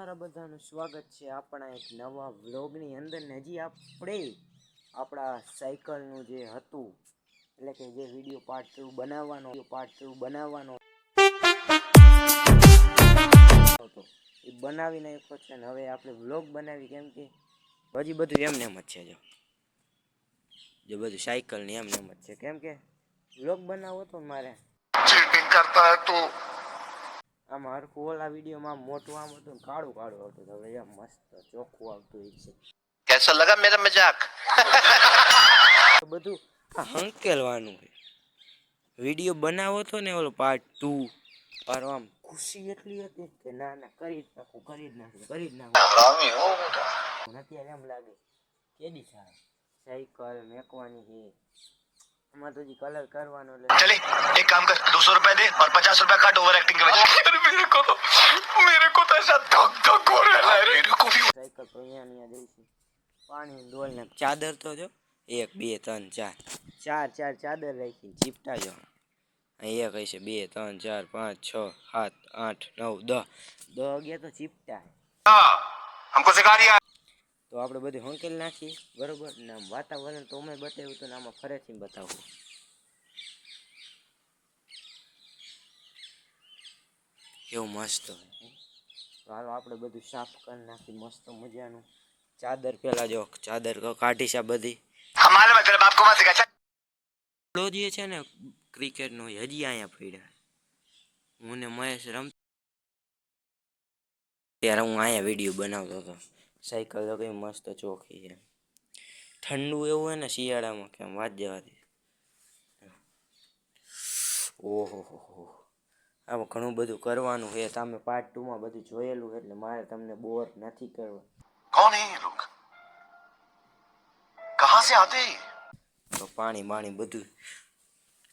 તમારા બધાનું સ્વાગત છે આપણા એક નવા વ્લોગની અંદર ને હજી આપણે આપણા સાયકલનું જે હતું, એટલે કે જે વીડિયો પાર્ટ ટુ બનાવવાનો પાર્ટ ટુ બનાવવાનો હતો, એ બનાવી નાખ્યો છે ને હવે આપણે વ્લોગ બનાવી, કેમ કે હજી બધું એમને એમ જ છે જો. જે બધું સાયકલની એમને એમ જ છે. કેમ કે વ્લોગ બનાવો તો મારે. ચીટિંગ કરતા તો. આમ હરખું ઓલા વિડીયોમાં મોટું આમ હતું કાળું કાળું આવતું હવે એમ મસ્ત ચોખ્ખું આવતું હોય છે. કેસો લગા મેરા મજાક બધું આ હંકેલવાનું છે. વીડિયો બનાવો તો ને ઓલો પાર્ટ ટુ પર આમ ખુશી એટલી હતી કે ના ના કરી જ નાખું કરી જ નાખું કરી જ નાખું. અત્યારે એમ લાગે કેદી થાય સાયકલ મેકવાની છે. આમાં તો કલર કરવાનો એટલે એક કામ કર 200 રૂપિયા દે और 50 રૂપિયા કાટ ઓવર એક્ટિંગ કે वजह अरे मेरे को तो मेरे को तो ऐसा धक धक हो रहा है मेरे को भी સાયકલ તો અહીંયા ને અહીંયા જઈશું પાણી ડોલ ને ચાદર તો જો એક બે ત્રણ ચાર ચાર ચાર ચાદર રાખી ચીપટા જો અહીં એક હશે બે ત્રણ ચાર પાંચ છ સાત આઠ નવ દસ દસ અગિયાર તો ચીપટા हाँ, हमको सिखा दिया તો આપણે બધું હંકેલ નાખી બરોબર ને આમ વાતાવરણ તો અમે બતાવ્યું હતું ને આમાં ફરેથી બતાવવું એવું મસ્ત હોય. હાલો આપણે બધું સાફ કરી નાખી મસ્ત મજાનું. ચાદર પેલા જો ચાદર કાઢી છે બધી. જે છે ને ક્રિકેટનું હજી અહીંયા પીડ્યા હું ને મહેશ રમ ત્યારે હું અહીંયા વીડિયો બનાવતો હતો. સાયકલ તો કઈ મસ્ત ચોખી છે. ઠંડુ એવું હોય ને શિયાળામાં કેમ વાત જવાથી ઓહો હો હો. આમાં ઘણું બધું કરવાનું છે. તમે પાર્ટ ટુમાં બધું જોયેલું એટલે મારે તમને બોર નથી કરવા. કોણ હે લોક? કહા સે આતે? તો પાણી માણી બધું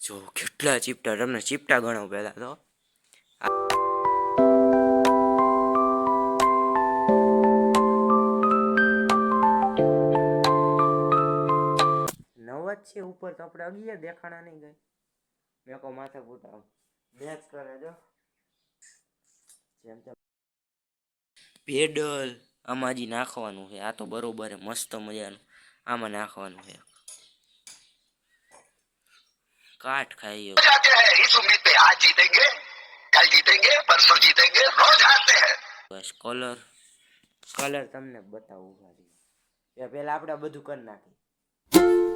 જો કેટલા ચીપટા તમને ચીપટા ગણો પહેલા તો. નવ જ છે ઉપર તો આપણે અગિયાર દેખાણા નહીં ગઈ. મેં કહો માથા ફૂટા મેચ કરે જો જેમ તેમ પેડલ આમાં હજી નાખવાનું છે આ તો બરોબર છે મસ્ત મજાનું આમાં નાખવાનું છે કાટ ખાઈ ગયો जाते हैं इस उम्मीद पे आज जीतेंगे कल जीतेंगे परसों जीतेंगे रोज हारते हैं બસ કલર કલર તમને બતાવું ખાલી એ પહેલા આપણે આ બધું કરી નાખી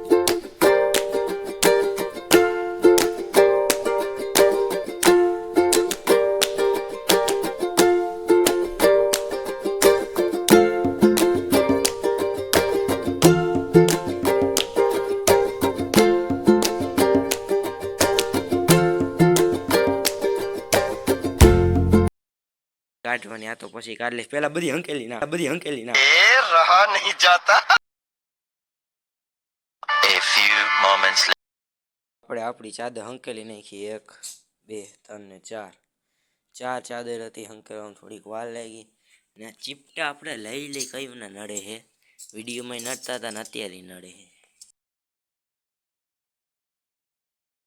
કાઢવાની આ તો પછી કાઢ લઈશ પેલા બધી હંકેલી ના બધી હંકેલી ના. એ રહા નહીં જાતા. એ ફ્યુ મોમેન્ટ્સ આપણે આપણી ચાદર હંકેલી નાખી એક બે ત્રણ ને ચાર. ચાર ચાદર હતી હંકેલવામાં થોડીક વાર લાગી. ને ચીપટા આપણે લઈ લઈ કઈ ને નડે હે. વિડીયોમાં નડતા હતા ને અત્યારે નડે હે.